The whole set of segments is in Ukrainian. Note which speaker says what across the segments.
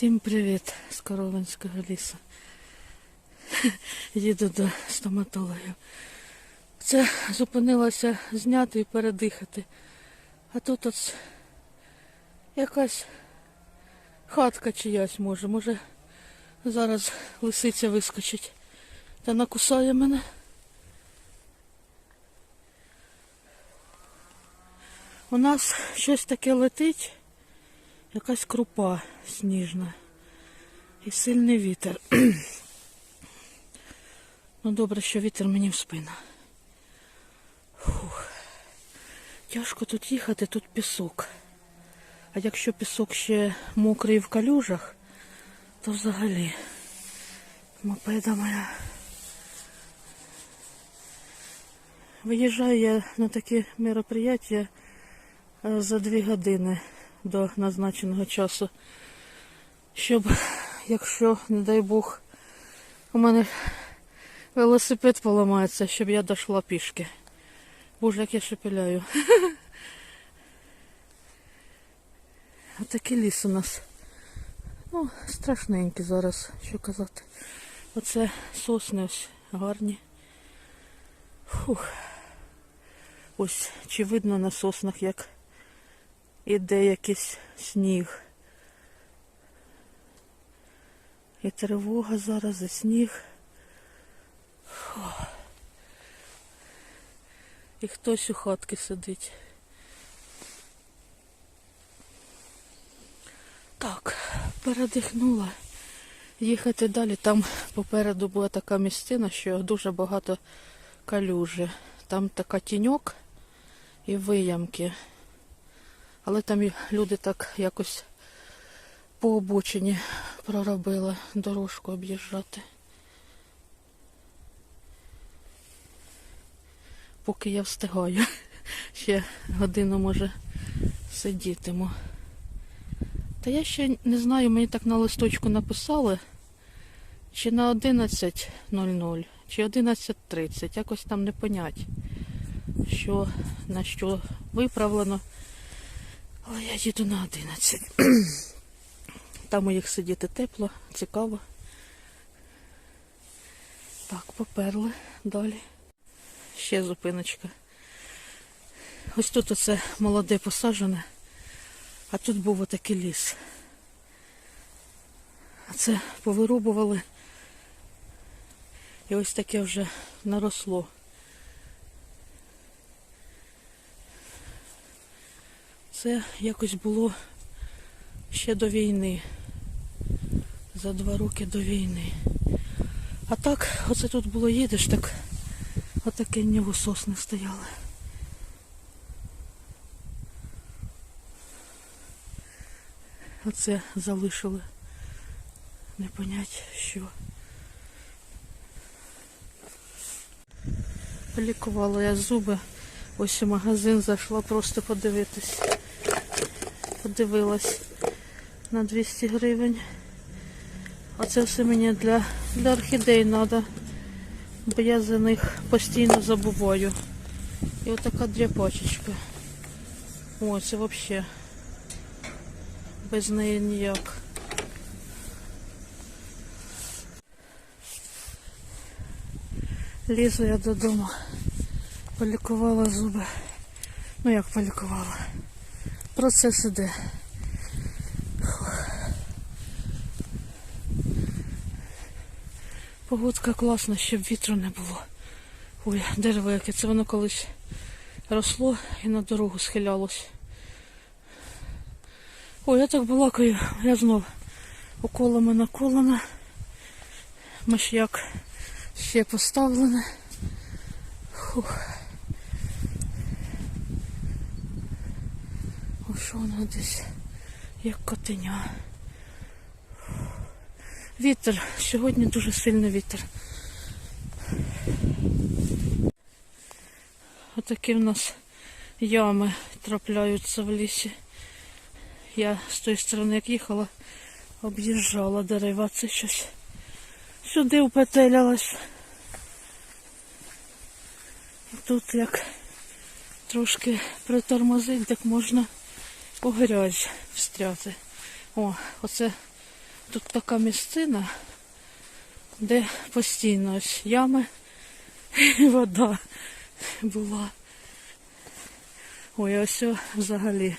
Speaker 1: Всім привіт з Коровинського лісу. Їду до стоматологів. Це зупинилася зняти і передихати. А тут от якась хатка чиясь може. Може зараз лисиця вискочить та накусає мене. У нас щось таке летить, якась крупа сніжна. І сильний вітер. ну добре, що вітер мені в спину. Фух. Тяжко тут їхати, тут пісок. А якщо пісок ще мокрий в калюжах, то взагалі мопеда моя. Виїжджаю я на такі мероприятия е, за дві години до назначеного часу, щоб, якщо, не дай Бог, у мене велосипед поламається, щоб я дійшла пішки. Боже, як я шепеляю. Отакий ліс у нас. Ну, страшненький зараз, що казати. Оце сосни ось гарні. Фух. Ось чи видно на соснах, як іде якийсь сніг. І тривога зараз, і сніг. Фух. І хтось у хатки сидить. Так, передихнула. Їхати далі. Там попереду була така місцина, що дуже багато калюжі. Там така тіньок і виямки. Але там люди так якось по обочині проробили дорожку об'їжджати. Поки я встигаю. Ще годину, може, сидітиму. Та я ще не знаю, мені так на листочку написали, чи на 11.00, чи 11.30, якось там не понять, що на що виправлено. Але я їду на 11. Там у їх сидіти тепло, цікаво. Так, поперли далі. Ще зупиночка. Ось тут оце молоде посаджене, а тут був отакий ліс. А це повирубували. І ось таке вже наросло. Це якось було ще до війни. За два роки до війни. А так, оце тут було їдеш, так отаке нього сосни стояли. Оце залишили. Не понять що. Лікувала я зуби. Ось у магазин зайшла просто подивитись. Подивилась на 200 гривень. Оце все мені для, для орхідей треба. Бо я за них постійно забуваю. І отака дряпачечка. О, це взагалі без неї ніяк. Лізу я додому. Полікувала зуби. Ну як полікувала? Процес іде. Погодка класна, щоб вітру не було. Ой, дерево яке, це воно колись росло і на дорогу схилялось. Ой, я так балакаю, я знов уколами наколена. Миш'як ще поставлене. Фух. Що воно десь, як котеня. Вітер. Сьогодні дуже сильний вітер. Отакі в нас ями трапляються в лісі. Я з тої сторони, як їхала, об'їжджала дерева. Це щось сюди упетелялась. І тут як трошки притормозить, так можна грязь встряти. О, оце Тут така місцина, де постійно ось ями і вода була. Ой, ось взагалі.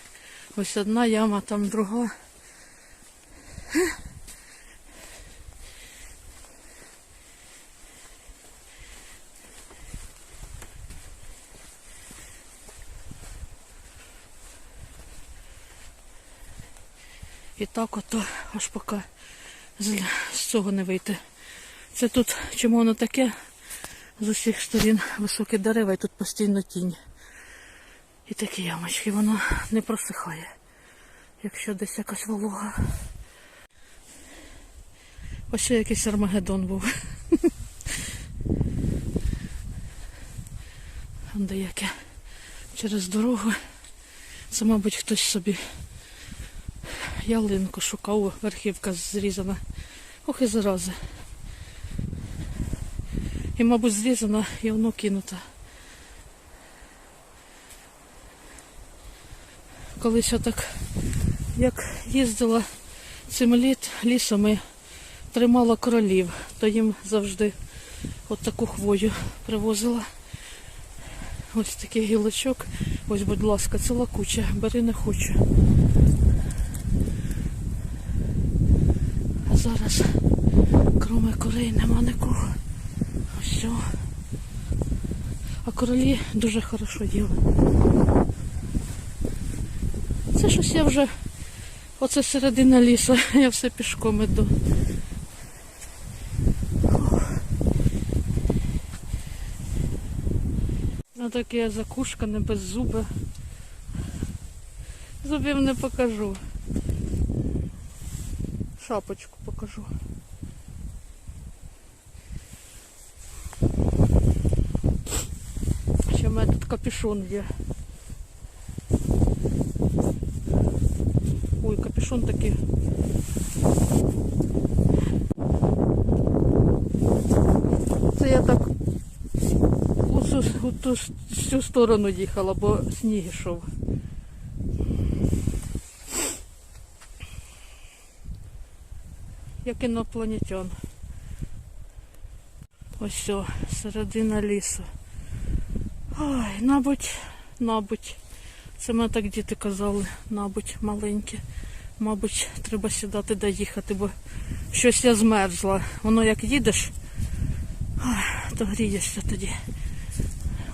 Speaker 1: Ось одна яма, там друга. І так ото аж поки з, цього не вийти. Це тут чому воно таке? З усіх сторін високі дерева і тут постійно тінь. І такі ямочки, воно не просихає, якщо десь якась волога. Ось ще якийсь Армагеддон був. Де яке через дорогу. Це, мабуть, хтось собі ялинку шукав, верхівка зрізана. Ох і зарази. І, мабуть, зрізана і воно кинуто. Колись отак, як їздила цим літ лісами, тримала королів, то їм завжди от таку хвою привозила. Ось такий гілочок. Ось, будь ласка, ціла куча, бери не хочу. Зараз, кроме курей, нема нікого. Все. А королі дуже хорошо їли. Це щось я вже. Оце середина лісу, я все пішком іду. А таке закушка не без зуби. Зубів не покажу. Шапочку покажу. Ще в мене тут капюшон є. Ой, капюшон такий. Це я так у цю, у цю сторону їхала, бо сніг йшов. Як інопланетян. Ось все, середина лісу. Ой, мабуть, мабуть. Це мене так діти казали, мабуть, маленькі. Мабуть, треба сідати да їхати, бо щось я змерзла. Воно як їдеш, то грієшся тоді.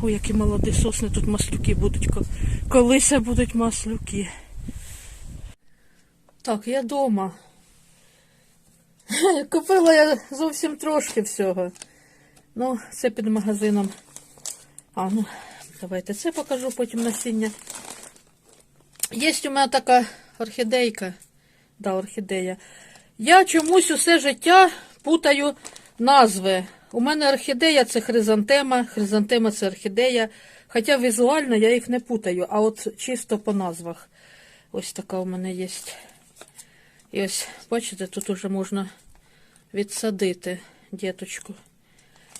Speaker 1: Ой, які молоді сосни, тут маслюки будуть. ко- Колись будуть маслюки. Так, я вдома. Купила я зовсім трошки всього. Ну, це під магазином. А, ну, давайте це покажу потім насіння. Є у мене така орхідейка. Да, орхідея. Я чомусь усе життя путаю назви. У мене орхідея це хризантема, хризантема це орхідея. Хоча візуально я їх не путаю, а от чисто по назвах. Ось така у мене є. І ось, бачите, тут уже можна відсадити діточку.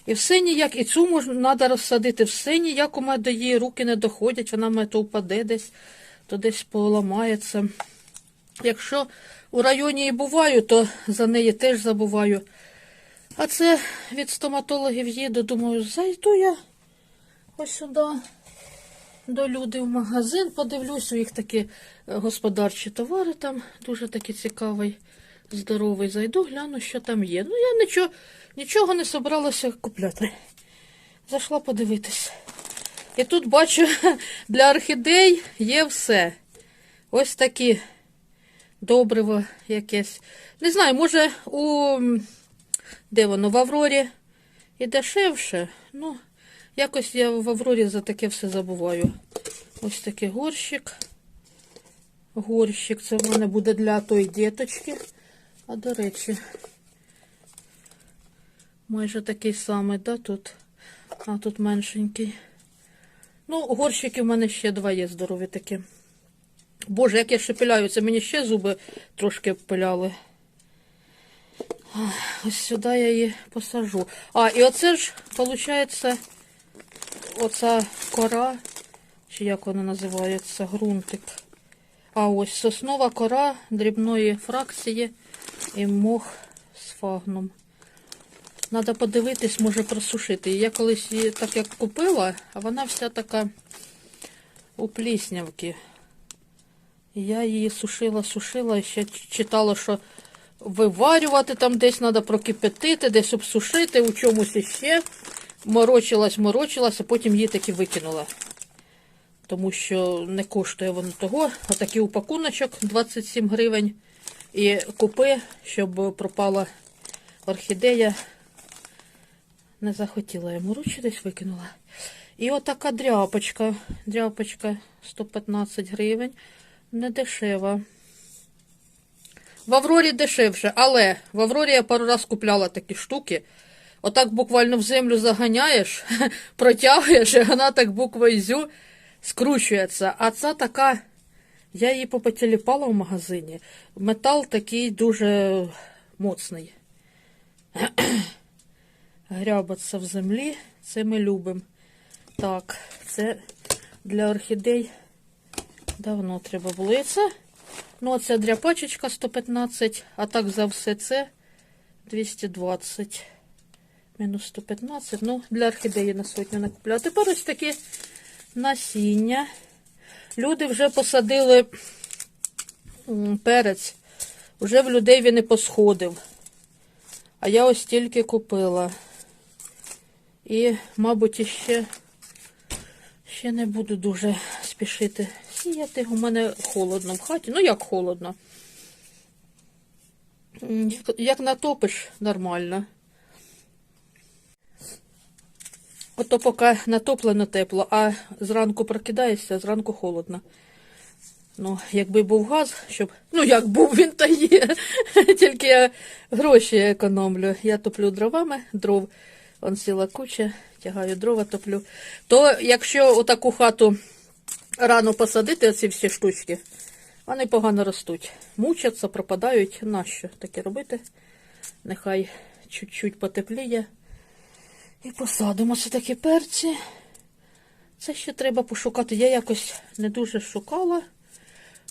Speaker 1: І все ніяк, і цю можна треба розсадити, все ніяк у мене до її руки не доходять, вона в мене то впаде десь, то десь поламається. Якщо у районі і буваю, то за неї теж забуваю. А це від стоматологів їду, думаю, зайду я ось сюди до люди в магазин, подивлюсь, у їх такі е, господарчі товари там дуже такі цікавий, здоровий. Зайду, гляну, що там є. Ну, я нічого, нічого не собралася купляти. Зайшла подивитись. І тут бачу, для орхідей є все. Ось такі добриво якесь. Не знаю, може у де воно, в Аврорі і дешевше. Ну, якось я в Аврорі за таке все забуваю. Ось такий горщик. Горщик, це в мене буде для тої діточки. А до речі, майже такий самий, да, тут? А тут меншенький. Ну, горщики в мене ще два є здорові такі. Боже, як я шепеляю, це мені ще зуби трошки пиляли. Ось сюди я її посажу. А, і оце ж, виходить, оця кора, чи як вона називається, ґрунтик. А ось соснова кора дрібної фракції. і мох з фагном. Треба подивитись, може просушити. Я колись її так як купила, а вона вся така у пліснявки. Я її сушила, сушила і ще читала, що виварювати там десь треба прокипятити, десь обсушити, у чомусь іще. Морочилась, морочилась, а потім її таки викинула. Тому що не коштує воно того. Отакий упакуночок 27 гривень. І купи, щоб пропала орхідея. Не захотіла я десь викинула. І отака дряпочка. Дряпочка 115 гривень. Не дешева. В Аврорі дешевше, але в Аврорі я пару раз купляла такі штуки. Отак буквально в землю заганяєш, протягуєш, і вона так буквою зю скручується. А ця така, я її попотіліпала в магазині. Метал такий дуже моцний. Грябаться в землі, це ми любимо. Так, це для орхідей давно треба було. І це, ну, оця дряпачечка 115, а так за все це 220. Мінус 115. Ну, для орхідеї на сотню не. А тепер ось такі насіння. Люди вже посадили перець. Вже в людей він і посходив. А я ось тільки купила. І, мабуть, іще ще не буду дуже спішити сіяти. У мене холодно в хаті. Ну, як холодно. Як натопиш, нормально. Ото поки натоплено тепло, а зранку прокидаєшся, зранку холодно. Ну, якби був газ, щоб. Ну, як був він та є. Тільки я гроші економлю. Я топлю дровами, дров. Он сіла куча, тягаю дрова, топлю. То якщо отаку хату рано посадити, оці всі штучки, вони погано ростуть. Мучаться, пропадають. Нащо таке робити? Нехай чуть-чуть потепліє. І посадимо це такі перці. Це ще треба пошукати. Я якось не дуже шукала.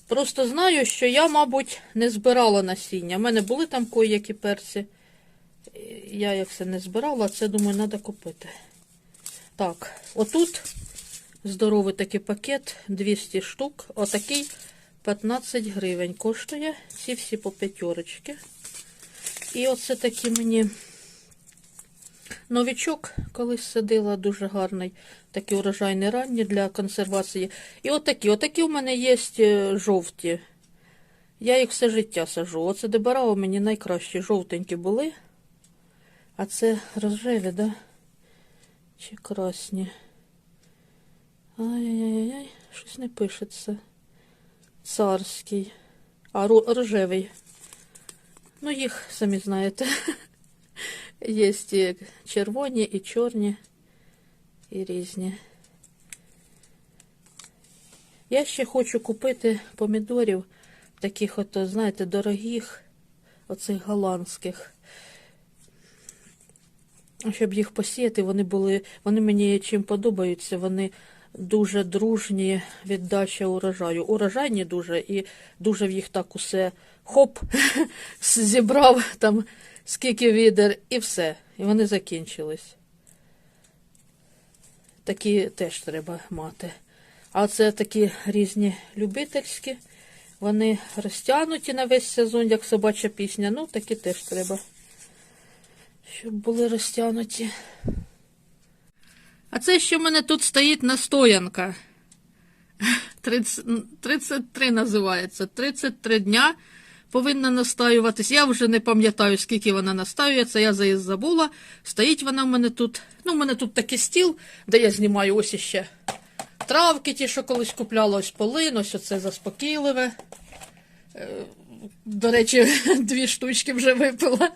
Speaker 1: Просто знаю, що я, мабуть, не збирала насіння. У мене були там кої-які перці. Я як це не збирала, це, думаю, треба купити. Так, отут здоровий такий пакет, 200 штук. Отакий 15 гривень коштує. Ці всі по п'ятерочки. І оце такі мені новічок колись садила, дуже гарний. Такий урожайний ранні для консервації. І отакі. Отакі у мене є е, жовті. Я їх все життя сажу. Оце дебарава мені найкращі. Жовтенькі були. А це рожеві, да? Чи красні? Ай-яй-яй, щось не пишеться. Царський. А рожевий. Ну, їх самі знаєте. Є і червоні, і чорні, і різні. Я ще хочу купити помідорів, таких от, знаєте, дорогих, оцих голландських. Щоб їх посіяти, вони були, вони мені чим подобаються, вони дуже дружні віддача урожаю. Урожайні дуже, і дуже в їх так усе хоп, зібрав там скільки відер, і все. І вони закінчились. Такі теж треба мати. А це такі різні любительські. Вони розтягнуті на весь сезон, як собача пісня. Ну, такі теж треба. Щоб були розтягнуті. А це ще в мене тут стоїть настоянка. 30, 33 називається. 33 дня повинна настаюватись. Я вже не пам'ятаю, скільки вона настаюється, я заїзд забула. Стоїть вона в мене тут. Ну, в мене тут такий стіл, де я знімаю ось іще травки, ті, що колись купляла, ось полин, ось оце заспокійливе. Е, До речі, дві штучки вже випила.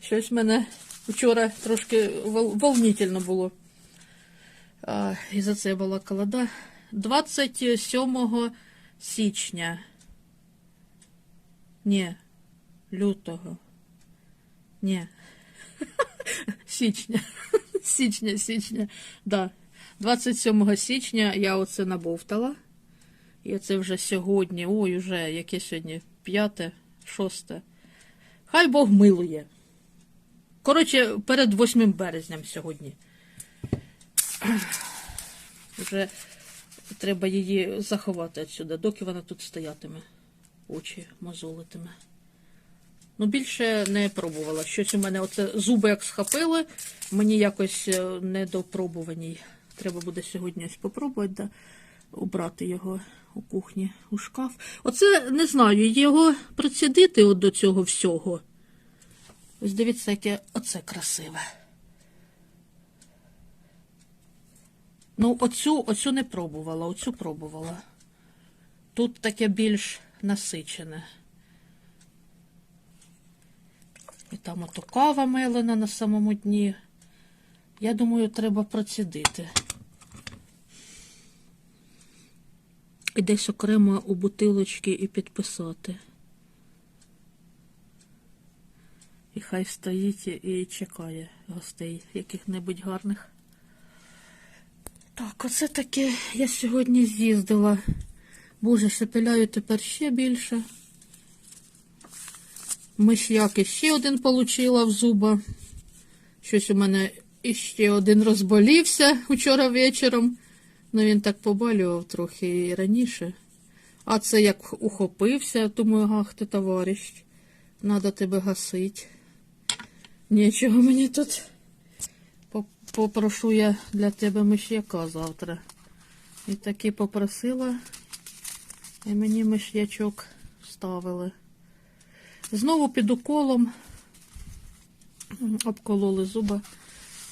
Speaker 1: Щось мене вчора трошки вол- волнительно було. І за це була колода. 27 січня. Ні, лютого. Ні. Січня. Січня, січня. Да. 27 січня я оце набовтала. І це вже сьогодні. Ой, уже яке сьогодні? П'яте, шосте. Хай Бог милує. Коротше, перед 8 березням сьогодні. Вже треба її заховати відсюди, доки вона тут стоятиме, очі мозолитиме. Ну, більше не пробувала. Щось у мене оце зуби як схопили, мені якось е, недопробувані. Треба буде сьогодні ось попробувати, да, убрати його у кухні у шкаф. Оце не знаю, його процідити от до цього всього. Ось дивіться, яке оце красиве. Ну, оцю, оцю не пробувала, оцю пробувала. Тут таке більш насичене. І там ото кава мелена на самому дні. Я думаю, треба процідити. І десь окремо у бутилочки і підписати. І хай стоїть і чекає гостей яких-небудь гарних. Так, оце таке я сьогодні з'їздила. Боже, шепеляю тепер ще більше. Миш'яки ще один получила в зуба. Щось у мене іще один розболівся вчора вечором. Ну він так побалював трохи і раніше. А це як ухопився, думаю, ах ти, товариш, надо тебе гасить. Нічого мені тут. Попрошу я для тебе миш'яка завтра. І таки попросила, і мені миш'ячок ставили. Знову під уколом обкололи зуба,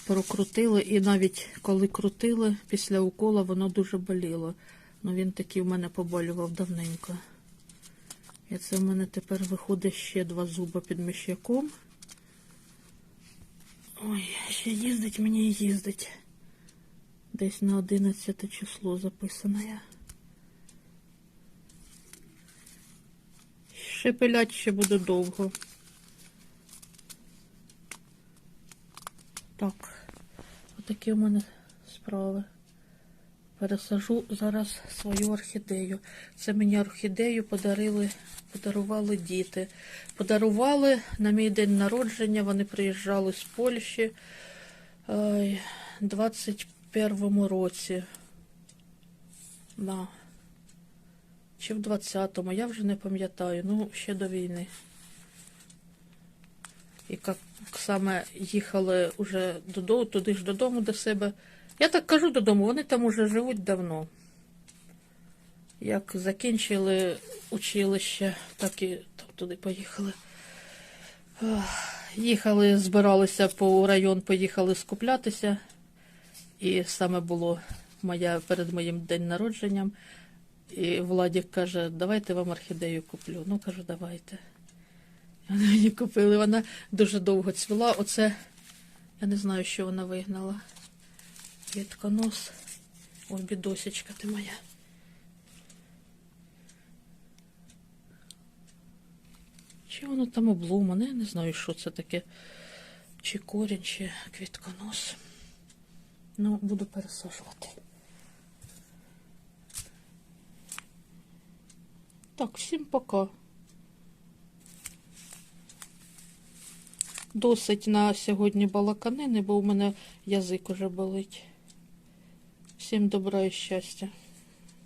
Speaker 1: прокрутили, і навіть коли крутили після укола, воно дуже боліло. Ну він такий в мене поболював давненько. І це в мене тепер виходить ще два зуба під миш'яком. Ой, ще їздить мені і їздить. Десь на 11 число записано я. Шепелять ще буде довго. Так, отакі у мене справи. Пересажу зараз свою орхідею. Це мені орхідею подарили, подарували діти. Подарували на мій день народження. Вони приїжджали з Польщі ой, 21-му році. Да. Чи в 20-му, я вже не пам'ятаю, ну, ще до війни. І як саме їхали вже додому, туди ж додому до себе. Я так кажу додому, вони там уже живуть давно. Як закінчили училище, так і туди поїхали. Їхали, збиралися по район, поїхали скуплятися. І саме було моя, перед моїм день народженням. І Владик каже, давайте вам орхідею куплю. Ну, кажу, давайте. Вони мені купили. Вона дуже довго цвіла. Оце, я не знаю, що вона вигнала. Квітконос. Ой, бідосечка ти моя. Чи воно там обломане? Я не знаю, що це таке. Чи корінь, чи квітконос. Ну, буду пересаджувати. Так, всім пока. Досить на сьогодні балаканини, бо у мене язик уже болить. Всім добра і щастя.